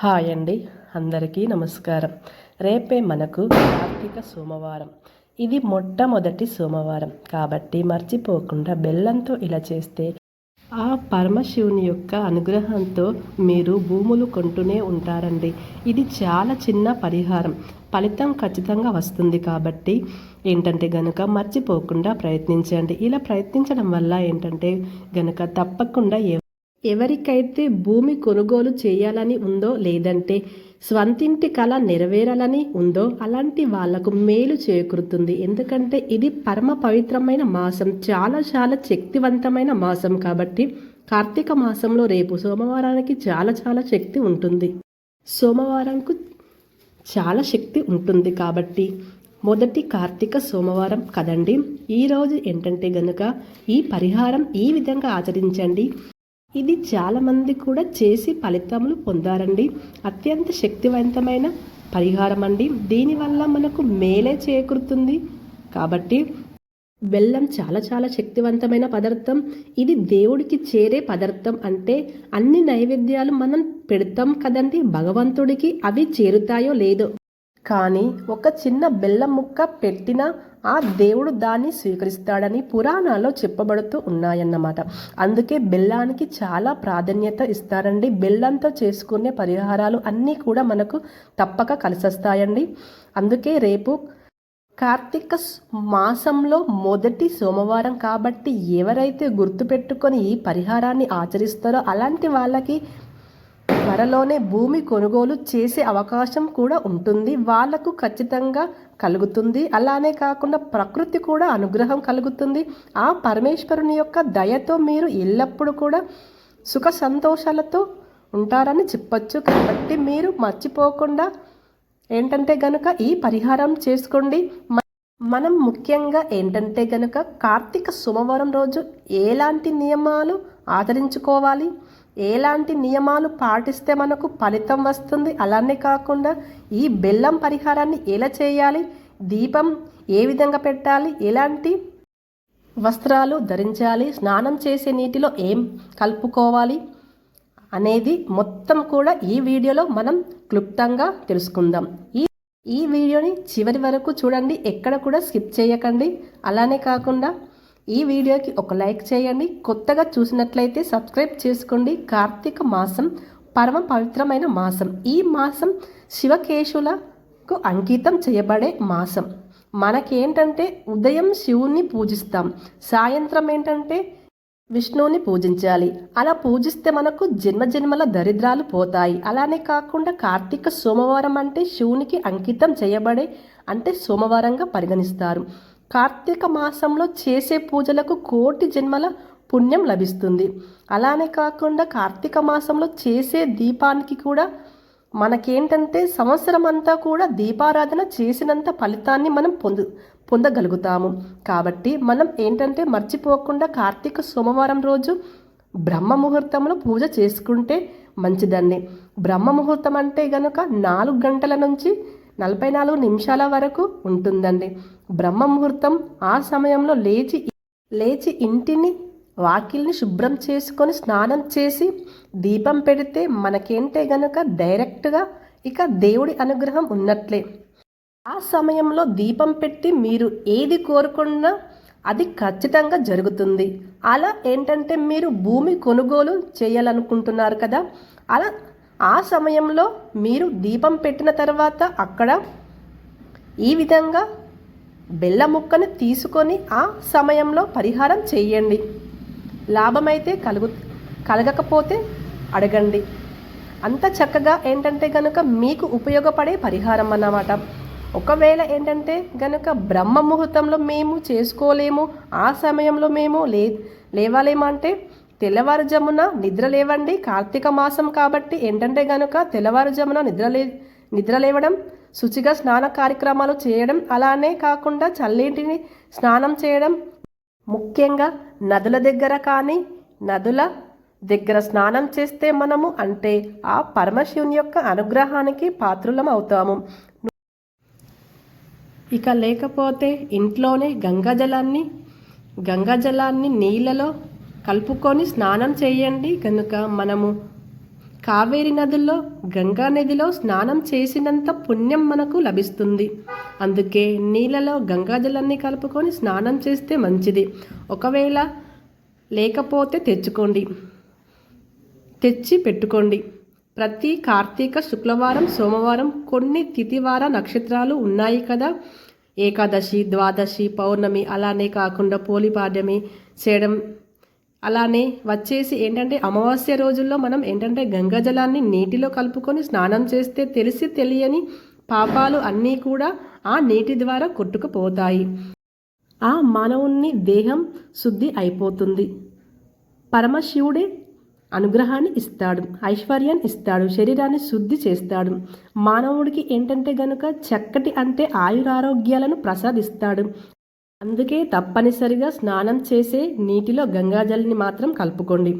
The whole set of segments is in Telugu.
హాయ్ అండి. అందరికీ నమస్కారం. రేపే మనకు కార్తీక సోమవారం. ఇది మొట్టమొదటి సోమవారం. కాబట్టి మర్చిపోకుండా బెల్లంతో ఇలా చేస్తే ఆ పరమశివుని యొక్క అనుగ్రహంతో మీరు భూములు కొంటూనే ఉంటారండి. ఇది చాలా చిన్న పరిహారం. ఫలితం ఖచ్చితంగా వస్తుంది కాబట్టి ఏంటంటే గనుక మర్చిపోకుండా ప్రయత్నించండి. ఇలా ప్రయత్నించడం వల్ల ఏంటంటే గనుక తప్పకుండా ఏ ఎవరికైతే భూమి కొనుగోలు చేయాలని ఉందో లేదంటే స్వంతింటి కళ నెరవేరాలని ఉందో అలాంటి వాళ్ళకు మేలు చేకూరుతుంది. ఎందుకంటే ఇది పరమ పవిత్రమైన మాసం చాలా చాలా శక్తివంతమైన మాసం కాబట్టి కార్తీక మాసంలో రేపు సోమవారానికి చాలా చాలా శక్తి ఉంటుంది. సోమవారంకు చాలా శక్తి ఉంటుంది కాబట్టి మొదటి కార్తీక సోమవారం కదండి. ఈరోజు ఏంటంటే గనుక ఈ పరిహారం ఈ విధంగా ఆచరించండి. ఇది చాలామంది కూడా చేసి ఫలితములు పొందారండి. అత్యంత శక్తివంతమైన పరిహారం అండి. దీనివల్ల మనకు మేలే చేకూరుతుంది. కాబట్టి బెల్లం చాలా చాలా శక్తివంతమైన పదార్థం. ఇది దేవుడికి చేరే పదార్థం అంటే అన్ని నైవేద్యాలు మనం పెడతాం కదండి. భగవంతుడికి అవి చేరుతాయో లేదో. కానీ ఒక చిన్న బెల్లం ముక్క పెట్టినా ఆ దేవుడు దాన్ని స్వీకరిస్తాడని పురాణాల్లో చెప్పబడుతూ ఉన్నాయన్నమాట. అందుకే బెల్లానికి చాలా ప్రాధాన్యత ఇస్తారండి. బెల్లంతో చేసుకునే పరిహారాలు అన్నీ కూడా మనకు తప్పక కలిసొస్తాయండి. అందుకే రేపు కార్తీక మాసంలో మొదటి సోమవారం కాబట్టి ఎవరైతే గుర్తుపెట్టుకొని ఈ పరిహారాన్ని ఆచరిస్తారో అలాంటి వాళ్ళకి త్వరలోనే భూమి కొనుగోలు చేసే అవకాశం కూడా ఉంటుంది. వాళ్ళకు ఖచ్చితంగా కలుగుతుంది. అలానే కాకుండా ప్రకృతి కూడా అనుగ్రహం కలుగుతుంది. ఆ పరమేశ్వరుని యొక్క దయతో మీరు ఎల్లప్పుడూ కూడా సుఖ సంతోషాలతో ఉంటారని చెప్పచ్చు. కాబట్టి మీరు మర్చిపోకుండా ఏంటంటే గనుక ఈ పరిహారం చేసుకోండి. మనం ముఖ్యంగా ఏంటంటే గనుక కార్తీక సోమవారం రోజు ఎలాంటి నియమాలు ఆచరించుకోవాలి? ఎలాంటి నియమాలు పాటిస్తే మనకు ఫలితం వస్తుంది? అలానే కాకుండా ఈ బెల్లం పరిహారాన్ని ఎలా చేయాలి? దీపం ఏ విధంగా పెట్టాలి? ఎలాంటి వస్త్రాలు ధరించాలి? స్నానం చేసే నీటిలో ఏం కలుపుకోవాలి? అనేది మొత్తం కూడా ఈ వీడియోలో మనం క్లుప్తంగా తెలుసుకుందాం. ఈ ఈ వీడియోని చివరి వరకు చూడండి. ఎక్కడ కూడా స్కిప్ చేయకండి. అలానే కాకుండా ఈ వీడియోకి ఒక లైక్ చేయండి. కొత్తగా చూసినట్లయితే సబ్స్క్రైబ్ చేసుకోండి. కార్తీక మాసం పరమ పవిత్రమైన మాసం. ఈ మాసం శివకేశులకు అంకితం చేయబడే మాసం. మనకేంటంటే ఉదయం శివుణ్ణి పూజిస్తాం. సాయంత్రం ఏంటంటే విష్ణువుని పూజించాలి. అలా పూజిస్తే మనకు జన్మ జన్మల దరిద్రాలు పోతాయి. అలానే కాకుండా కార్తీక సోమవారం అంటే శివునికి అంకితం చేయబడే అంటే సోమవారంగా పరిగణిస్తారు. కార్తీక మాసంలో చేసే పూజలకు కోటి జన్మల పుణ్యం లభిస్తుంది. అలానే కాకుండా కార్తీక మాసంలో చేసే దీపానికి కూడా మనకేంటంటే సంవత్సరం అంతా కూడా దీపారాధన చేసినంత ఫలితాన్ని మనం పొందు పొందగలుగుతాము. కాబట్టి మనం ఏంటంటే మర్చిపోకుండా కార్తీక సోమవారం రోజు బ్రహ్మ ముహూర్తంలో పూజ చేసుకుంటే మంచిదండి. బ్రహ్మ ముహూర్తం అంటే గనుక నాలుగు గంటల నుంచి నలభై నాలుగు నిమిషాల వరకు ఉంటుందండి. బ్రహ్మ ముహూర్తం ఆ సమయంలో లేచి లేచి ఇంటిని వాకిల్ని శుభ్రం చేసుకొని స్నానం చేసి దీపం పెడితే మనకేంటే గనుక డైరెక్ట్గా ఇక దేవుడి అనుగ్రహం ఉన్నట్లే. ఆ సమయంలో దీపం పెట్టి మీరు ఏది కోరుకున్నా అది ఖచ్చితంగా జరుగుతుంది. అలా ఏంటంటే మీరు భూమి కొనుగోలు చేయాలనుకుంటున్నారు కదా. అలా ఆ సమయంలో మీరు దీపం పెట్టిన తర్వాత అక్కడ ఈ విధంగా బెల్ల ముక్కను తీసుకొని ఆ సమయంలో పరిహారం చేయండి. లాభమైతే కలుగు కలగకపోతే అడగండి. అంత చక్కగా ఏంటంటే కనుక మీకు ఉపయోగపడే పరిహారం అన్నమాట. ఒకవేళ ఏంటంటే గనుక బ్రహ్మ ముహూర్తంలో మేము చేసుకోలేము ఆ సమయంలో మేము లే లేవాలేమంటే తెల్లవారుజామున నిద్ర లేవండి. కార్తీక మాసం కాబట్టి ఏంటంటే గనుక తెల్లవారుజామున నిద్ర లే నిద్ర లేవడం శుచిగా స్నాన కార్యక్రమాలు చేయడం అలానే కాకుండా చల్లేటిని స్నానం చేయడం ముఖ్యంగా నదుల దగ్గర కానీ నదుల దగ్గర స్నానం చేస్తే మనము అంటే ఆ పరమశివుని యొక్క అనుగ్రహానికి పాత్రులం అవుతాము. ఇక లేకపోతే ఇంట్లోనే గంగాజలాన్ని గంగాజలాన్ని నీళ్ళలో కలుపుకొని స్నానం చేయండి. కనుక మనము కావేరి నదుల్లో గంగా నదిలో స్నానం చేసినంత పుణ్యం మనకు లభిస్తుంది. అందుకే నీళ్ళలో గంగాజలాన్ని కలుపుకొని స్నానం చేస్తే మంచిది. ఒకవేళ లేకపోతే తెచ్చుకోండి. తెచ్చి పెట్టుకోండి. ప్రతి కార్తీక శుక్రవారం సోమవారం కొన్ని తిథివార నక్షత్రాలు ఉన్నాయి కదా. ఏకాదశి ద్వాదశి పౌర్ణమి అలానే కాకుండా పోలిపాడ్యమి చేయడం అలానే వచ్చేసి ఏంటంటే అమావాస్య రోజుల్లో మనం ఏంటంటే గంగాజలాన్ని నీటిలో కలుపుకొని స్నానం చేస్తే తెలిసి తెలియని పాపాలు అన్నీ కూడా ఆ నీటి ద్వారా కొట్టుకుపోతాయి. ఆ మానవుని దేహం శుద్ధి అయిపోతుంది. పరమశివుడే అనుగ్రహాన్ని ఇస్తాడు ఐశ్వర్యాన్ని ఇస్తాడు శరీరాన్ని శుద్ధి చేస్తాడు. మానవుడికి ఏంటంటే గనుక చక్కటి అంటే ఆయురారోగ్యాలను ప్రసాదిస్తాడు. అందుకే తప్పనిసరిగా స్నానం చేసే నీటిలో గంగాజలిని మాత్రం కలుపుకోండి.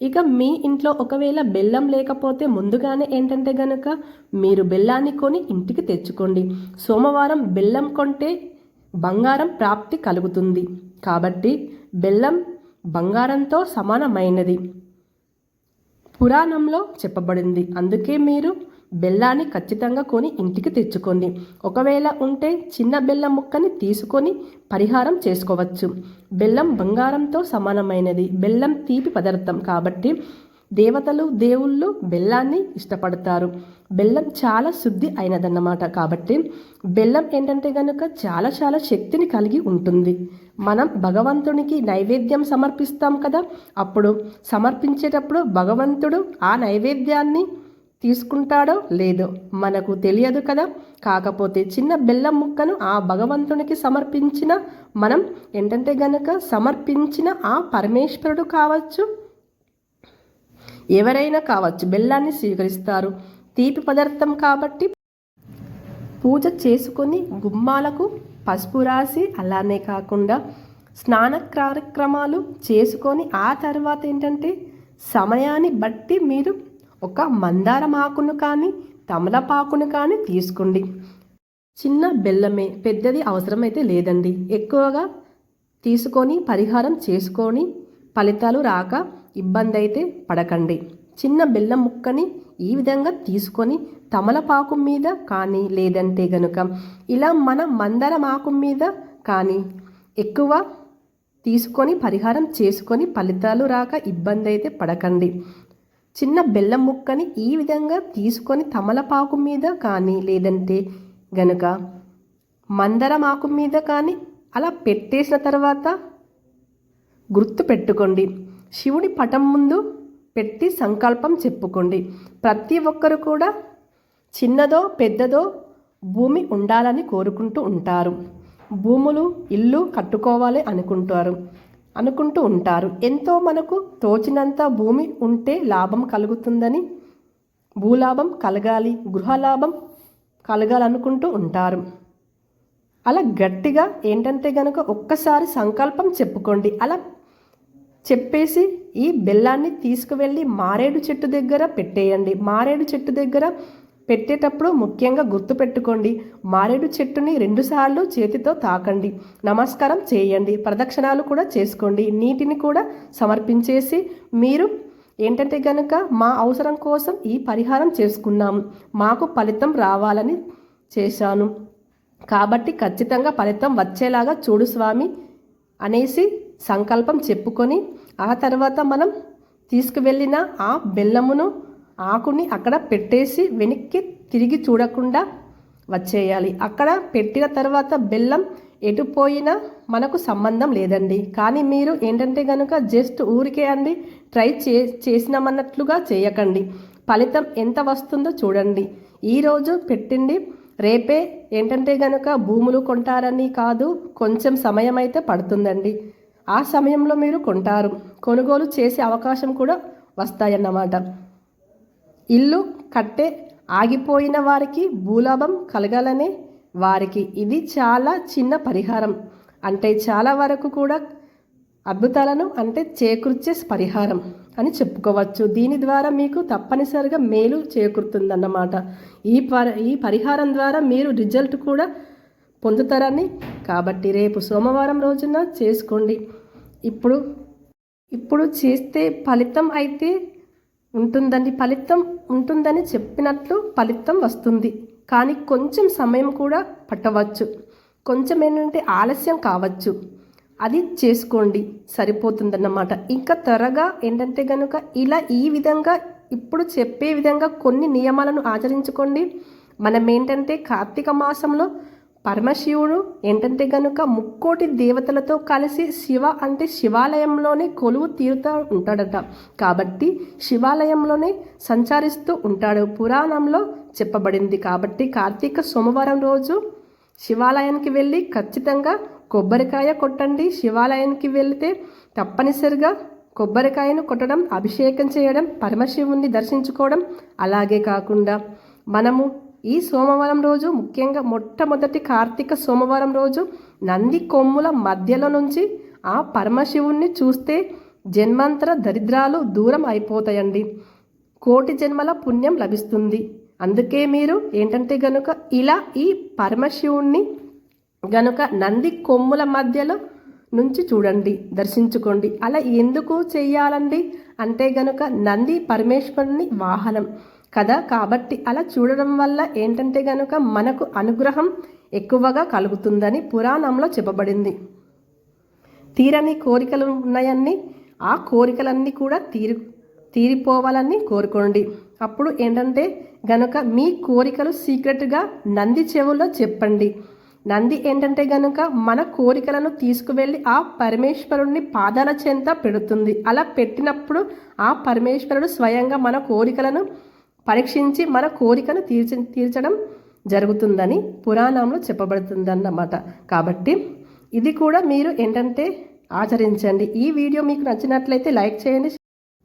ఇక మీ ఇంట్లో ఒకవేళ బెల్లం లేకపోతే ముందుగానే ఏంటంటే గనుక మీరు బెల్లాన్ని కొని ఇంటికి తెచ్చుకోండి. సోమవారం బెల్లం కొంటే బంగారం ప్రాప్తి కలుగుతుంది. కాబట్టి బెల్లం బంగారంతో సమానమైనది. పురాణంలో చెప్పబడింది. అందుకే మీరు బెల్లాన్ని ఖచ్చితంగా కొని ఇంటికి తెచ్చుకోండి. ఒకవేళ ఉంటే చిన్న బెల్లం ముక్కని తీసుకొని పరిహారం చేసుకోవచ్చు. బెల్లం బంగారంతో సమానమైనది. బెల్లం తీపి పదార్థం కాబట్టి దేవతలు దేవుళ్ళు బెల్లాన్ని ఇష్టపడతారు. బెల్లం చాలా శుద్ధి అయినదన్నమాట. కాబట్టి బెల్లం ఏంటంటే కనుక చాలా చాలా శక్తిని కలిగి ఉంటుంది. మనం భగవంతునికి నైవేద్యం సమర్పిస్తాం కదా? అప్పుడు సమర్పించేటప్పుడు భగవంతుడు ఆ నైవేద్యాన్ని తీసుకుంటాడో లేదో మనకు తెలియదు కదా. కాకపోతే చిన్న బెల్లం ముక్కను ఆ భగవంతునికి సమర్పించిన మనం ఏంటంటే గనక సమర్పించిన ఆ పరమేశ్వరుడు కావచ్చు ఎవరైనా కావచ్చు బెల్లాన్ని స్వీకరిస్తారు. తీపి పదార్థం కాబట్టి పూజ చేసుకొని గుమ్మాలకు పసుపు రాసి అలానే కాకుండా స్నాన కార్యక్రమాలు చేసుకొని ఆ తర్వాత ఏంటంటే సమయాన్ని బట్టి మీరు ఒక మందారం ఆకును కానీ తమలపాకును కానీ తీసుకోండి. చిన్న బెల్లమే పెద్దది అవసరమైతే లేదండి. ఎక్కువగా తీసుకొని పరిహారం చేసుకొని ఫలితాలు రాక ఇబ్బంది అయితే పడకండి. చిన్న బెల్లం ముక్కని ఈ విధంగా తీసుకొని తమలపాకు మీద కానీ లేదంటే గనుక ఇలా మన మందరం ఆకు మీద కానీ ఎక్కువ తీసుకొని పరిహారం చేసుకొని ఫలితాలు రాక ఇబ్బంది అయితే పడకండి. చిన్న బెల్లం ముక్కని ఈ విధంగా తీసుకొని తమలపాకు మీద కానీ లేదంటే గనుక మందరమాకు మీద కానీ అలా పెట్టేసిన తర్వాత గుర్తు పెట్టుకోండి. శివుడి పటం ముందు పెట్టి సంకల్పం చెప్పుకోండి. ప్రతి ఒక్కరు కూడా చిన్నదో పెద్దదో భూమి ఉండాలని కోరుకుంటూ ఉంటారు. భూములు ఇల్లు కట్టుకోవాలి అనుకుంటారు. అనుకుంటూ ఉంటారు. ఎంతో మనకు తోచినంత భూమి ఉంటే లాభం కలుగుతుందని భూలాభం కలగాలి గృహలాభం కలగాలనుకుంటూ ఉంటారు. అలా గట్టిగా ఏంటంటే గనక ఒక్కసారి సంకల్పం చెప్పుకోండి. అలా చెప్పేసి ఈ బెల్లాన్ని తీసుకువెళ్ళి మారేడు చెట్టు దగ్గర పెట్టేయండి. మారేడు చెట్టు దగ్గర పెట్టేటప్పుడు ముఖ్యంగా గుర్తుపెట్టుకోండి మారేడు చెట్టుని రెండుసార్లు చేతితో తాకండి. నమస్కారం చేయండి. ప్రదక్షిణాలు కూడా చేసుకోండి. నీటిని కూడా సమర్పించేసి మీరు ఏంటంటే కనుక మా అవసరం కోసం ఈ పరిహారం చేసుకున్నాము. మాకు ఫలితం రావాలని చేశాను. కాబట్టి ఖచ్చితంగా ఫలితం వచ్చేలాగా చూడు స్వామి అనేసి సంకల్పం చెప్పుకొని ఆ తర్వాత మనం తీసుకువెళ్ళిన ఆ బెల్లమును ఆకుని అక్కడ పెట్టేసి వెనక్కి తిరిగి చూడకుండా వచ్చేయాలి. అక్కడ పెట్టిన తర్వాత బెల్లం ఎటుపోయినా మనకు సంబంధం లేదండి. కానీ మీరు ఏంటంటే కనుక జస్ట్ ఊరికే అండి ట్రై చే చేసినామన్నట్లుగా చేయకండి. ఫలితం ఎంత వస్తుందో చూడండి. ఈరోజు పెట్టింది రేపే ఏంటంటే కనుక భూములు కొంటారని కాదు కొంచెం సమయం అయితే పడుతుందండి. ఆ సమయంలో మీరు కొంటారు. కొనుగోలు చేసే అవకాశం కూడా వస్తాయన్నమాట. ఇల్లు కట్టే ఆగిపోయిన వారికి భూలాభం కలగాలనే వారికి ఇది చాలా చిన్న పరిహారం. అంటే చాలా వరకు కూడా అద్భుతాలను అంటే చేకూర్చే పరిహారం అని చెప్పుకోవచ్చు. దీని ద్వారా మీకు తప్పనిసరిగా మేలు చేకూరుతుందన్నమాట. ఈ పరి ఈ పరిహారం ద్వారా మీరు రిజల్ట్ కూడా పొందుతారని. కాబట్టి రేపు సోమవారం రోజున చేసుకోండి. ఇప్పుడు ఇప్పుడు చేస్తే ఫలితం అయితే ఉంటుందని ఫలితం ఉంటుందని చెప్పినట్లు ఫలితం వస్తుంది. కానీ కొంచెం సమయం కూడా పట్టవచ్చు. కొంచెం ఏంటంటే ఆలస్యం కావచ్చు. అది చేసుకోండి. సరిపోతుందన్నమాట. ఇంకా త్వరగా ఏంటంటే కనుక ఇలా ఈ విధంగా ఇప్పుడు చెప్పే విధంగా కొన్ని నియమాలను ఆచరించుకోండి. మనం ఏంటంటే కార్తీక మాసంలో పరమశివుడు ఏంటంటే గనుక ముక్కోటి దేవతలతో కలిసి శివ అంటే శివాలయంలోనే కొలువు తీరుతూ ఉంటాడట. కాబట్టి శివాలయంలోనే సంచరిస్తూ ఉంటాడు. పురాణంలో చెప్పబడింది కాబట్టి కార్తీక సోమవారం రోజు శివాలయానికి వెళ్ళి ఖచ్చితంగా కొబ్బరికాయ కొట్టండి. శివాలయానికి వెళితే తప్పనిసరిగా కొబ్బరికాయను కొట్టడం అభిషేకం చేయడం పరమశివుణ్ణి దర్శించుకోవడం అలాగే కాకుండా మనము ఈ సోమవారం రోజు ముఖ్యంగా మొట్టమొదటి కార్తీక సోమవారం రోజు నంది కొమ్ముల మధ్యలో నుంచి ఆ పరమశివుణ్ణి చూస్తే జన్మాంతర దరిద్రాలు దూరం అయిపోతాయండి. కోటి జన్మల పుణ్యం లభిస్తుంది. అందుకే మీరు ఏంటంటే గనుక ఇలా ఈ పరమశివుణ్ణి గనుక నంది కొమ్ముల మధ్యలో నుంచి చూడండి దర్శించుకోండి. అలా ఎందుకు చేయాలండి అంటే గనుక నంది పరమేశ్వరుని వాహనం. కదా? కాబట్టి అలా చూడడం వల్ల ఏంటంటే గనుక మనకు అనుగ్రహం ఎక్కువగా కలుగుతుందని పురాణంలో చెప్పబడింది. తీరని కోరికలు ఉన్నాయన్నీ ఆ కోరికలన్నీ కూడా తీరు తీరిపోవాలని కోరుకోండి. అప్పుడు ఏంటంటే గనుక మీ కోరికలు సీక్రెట్గా నంది చెవుల్లో చెప్పండి. నంది ఏంటంటే గనుక మన కోరికలను తీసుకువెళ్ళి ఆ పరమేశ్వరుణ్ణి పాదాల చెంత పెడుతుంది. అలా పెట్టినప్పుడు ఆ పరమేశ్వరుడు స్వయంగా మన కోరికలను పరీక్షించి మన కోరికను తీర్చి తీర్చడం జరుగుతుందని పురాణంలో చెప్పబడుతుందన్నమాట. కాబట్టి ఇది కూడా మీరు ఏంటంటే ఆచరించండి. ఈ వీడియో మీకు నచ్చినట్లయితే లైక్ చేయండి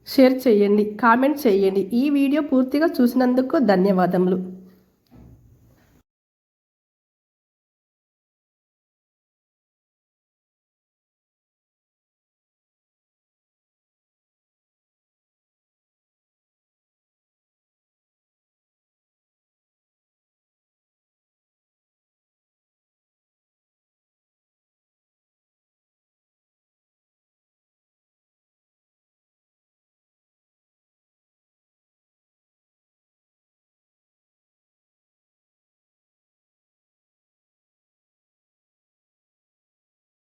షేర్ చేయండి కామెంట్ చేయండి. ఈ వీడియో పూర్తిగా చూసినందుకు ధన్యవాదములు.